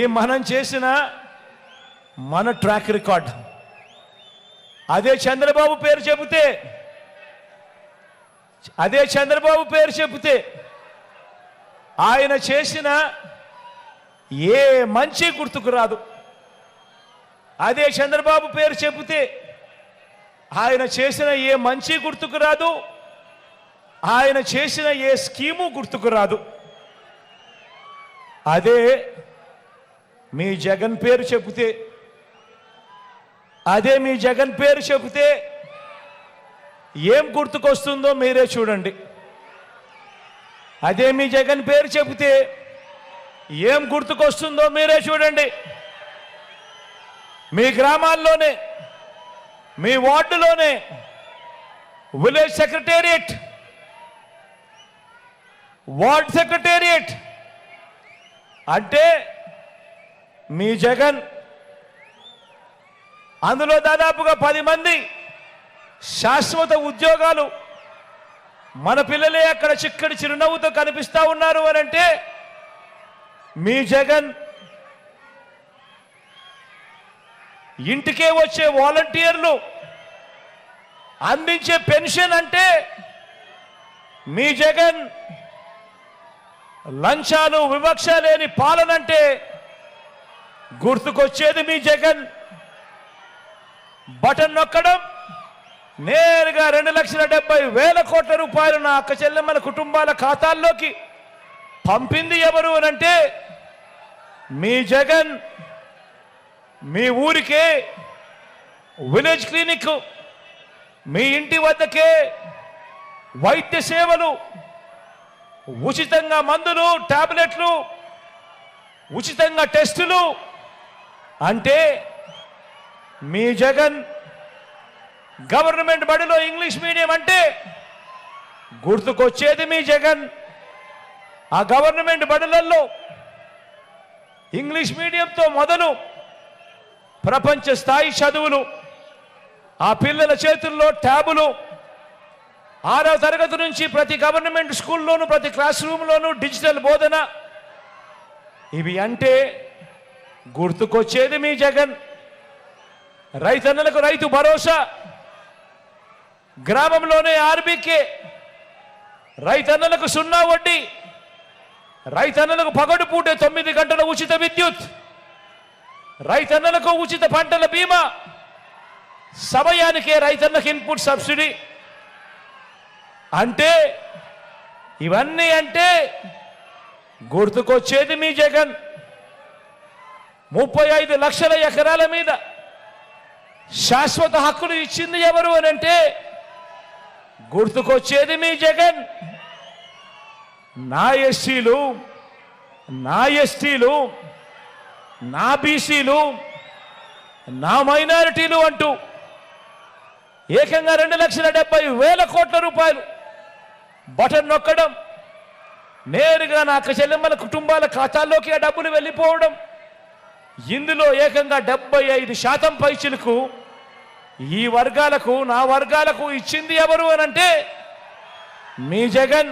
ఈ మనం చేసిన మన ట్రాక్ రికార్డ్ అదే చంద్రబాబు పేరు చెబితే అదే చంద్రబాబు పేరు చెబితే ఆయన చేసిన ఏ మంచి గుర్తుకు రాదు. అదే చంద్రబాబు పేరు చెబితే ఆయన చేసిన ఏ మంచి గుర్తుకు రాదు. ఆయన చేసిన ఏ స్కీము గుర్తుకు రాదు. అదే మీ జగన్ పేరు చెబితే అదే మీ జగన్ పేరు చెబితే ఏం గుర్తుకొస్తుందో మీరే చూడండి. అదే మీ జగన్ పేరు చెబితే ఏం గుర్తుకొస్తుందో మీరే చూడండి. మీ గ్రామాల్లోనే మీ వార్డులోనే విలేజ్ సెక్రటేరియట్ వార్డ్ సెక్రటేరియట్ అంటే మీ జగన్. అందులో దాదాపుగా పది మంది శాశ్వత ఉద్యోగాలు మన పిల్లలే అక్కడ చిక్కడి చిరునవ్వుతో కనిపిస్తా ఉన్నారు అని అంటే మీ జగన్ ఇంటికే వచ్చే వాలంటీర్లు అందించే పెన్షన్ అంటే మీ జగన్ లంచాలు వివక్ష లేని పాలనంటే గుర్తుకొచ్చేది మీ జగన్. బటన్ నొక్కడం నేరుగా రెండు లక్షల డెబ్బై వేల కోట్ల రూపాయలు నా అక్క చెల్లెమ్మల కుటుంబాల ఖాతాల్లోకి పంపింది ఎవరు అని అంటే మీ జగన్ మీ ఊరికే విలేజ్ క్లినిక్ మీ ఇంటి వద్దకే వైద్య సేవలు ఉచితంగా మందులు టాబ్లెట్లు ఉచితంగా టెస్టులు అంటే మీ జగన్ గవర్నమెంట్ బడిలో ఇంగ్లీష్ మీడియం అంటే గుర్తుకొచ్చేది మీ జగన్. ఆ గవర్నమెంట్ బడులలో ఇంగ్లీష్ మీడియంతో మొదలు ప్రపంచ స్థాయి చదువులు ఆ పిల్లల చేతుల్లో ట్యాబులు ఆరో తరగతి నుంచి ప్రతి గవర్నమెంట్ స్కూల్లోనూ ప్రతి క్లాస్ రూమ్లోనూ డిజిటల్ బోధన. ఇవి అంటే గుర్తుకొచ్చేది మీ జగన్. రైతన్నలకు రైతు భరోసా. గ్రామంలోనే ఆర్బీకే. రైతన్నలకు సున్నా వడ్డీ. రైతన్నలకు పగడు పూటే తొమ్మిది గంటల ఉచిత విద్యుత్. రైతన్నలకు ఉచిత పంటల బీమా. సమయానికే రైతన్నకు ఇన్పుట్ సబ్సిడీ. అంటే ఇవన్నీ అంటే గుర్తుకొచ్చేది మీ జగన్. ముప్పై ఐదు లక్షల ఎకరాల మీద శాశ్వత హక్కులు ఇచ్చింది ఎవరు అని అంటే గుర్తుకొచ్చేది మీ జగన్. నా ఎస్సీలు నా ఎస్టీలు నా బీసీలు నా మైనారిటీలు అంటూ ఏకంగా రెండు లక్షల డెబ్బై వేల కోట్ల రూపాయలు బటన్ నొక్కడం నేరుగా నా అక్క చెల్లెమ్మల కుటుంబాల ఖాతాల్లోకి ఆ డబ్బులు వెళ్ళిపోవడం ఇందులో ఏకంగా డెబ్బై ఐదు శాతం పైచులకు ఈ వర్గాలకు నా వర్గాలకు ఇచ్చింది ఎవరు అని అంటే మీ జగన్.